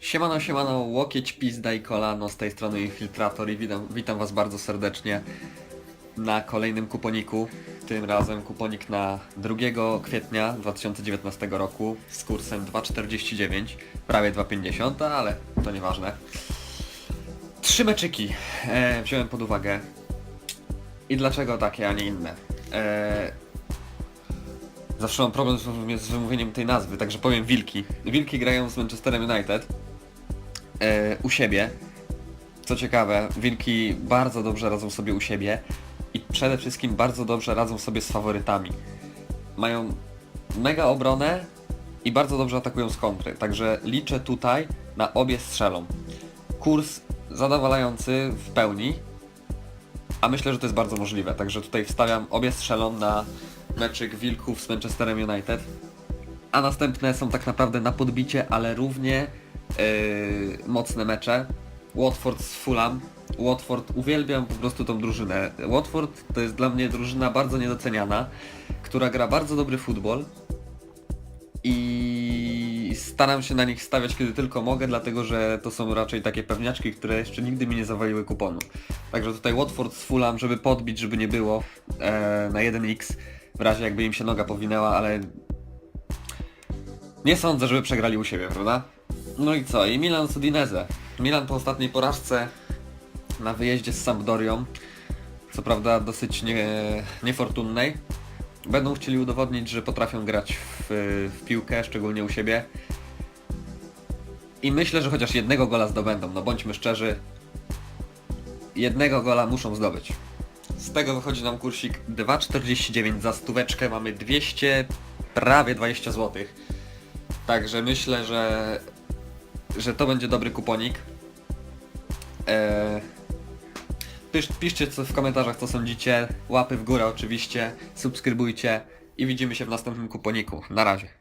Siemano, siemano, łokieć, pizda i kolano, z tej strony Infiltrator i witam, witam was bardzo serdecznie na kolejnym kuponiku. Tym razem kuponik na 2 kwietnia 2019 roku z kursem 2,49, prawie 2,50, ale to nieważne. Trzy meczyki e, wziąłem pod uwagę. I dlaczego takie, a nie inne? E, Zawsze mam problem z, z wymówieniem tej nazwy, także powiem Wilki. Wilki grają z Manchesterem United e, u siebie. Co ciekawe, Wilki bardzo dobrze radzą sobie u siebie i przede wszystkim bardzo dobrze radzą sobie z faworytami. Mają mega obronę i bardzo dobrze atakują z kontry, także liczę tutaj na obie strzelą. Kurs zadowalający w pełni, a myślę, że to jest bardzo możliwe, także tutaj wstawiam obie strzelą na meczyk Wilków z Manchesterem United. A następne są tak naprawdę na podbicie, ale równie mocne mecze. Watford z Fulham. Watford, uwielbiam po prostu tą drużynę. Watford to jest dla mnie drużyna bardzo niedoceniana, która gra bardzo dobry futbol i staram się na nich stawiać kiedy tylko mogę, dlatego że to są raczej takie pewniaczki, które jeszcze nigdy mi nie zawaliły kuponu. Także tutaj Watford z Fulham, żeby podbić, żeby nie było e, na 1x, w razie jakby im się noga powinęła, ale nie sądzę, żeby przegrali u siebie, prawda? No i co? I Milan z. Milan po ostatniej porażce na wyjeździe z Sampdorią, co prawda dosyć nie, niefortunnej, będą chcieli udowodnić, że potrafią grać w, w piłkę, szczególnie u siebie. I myślę, że chociaż jednego gola zdobędą, no bądźmy szczerzy, jednego gola muszą zdobyć. Z tego wychodzi nam kursik 2,49 za stóweczkę, mamy 200, prawie 20 zł. Także myślę, że, że to będzie dobry kuponik. Eee, pisz, piszcie co w komentarzach co sądzicie, łapy w górę oczywiście, subskrybujcie i widzimy się w następnym kuponiku. Na razie.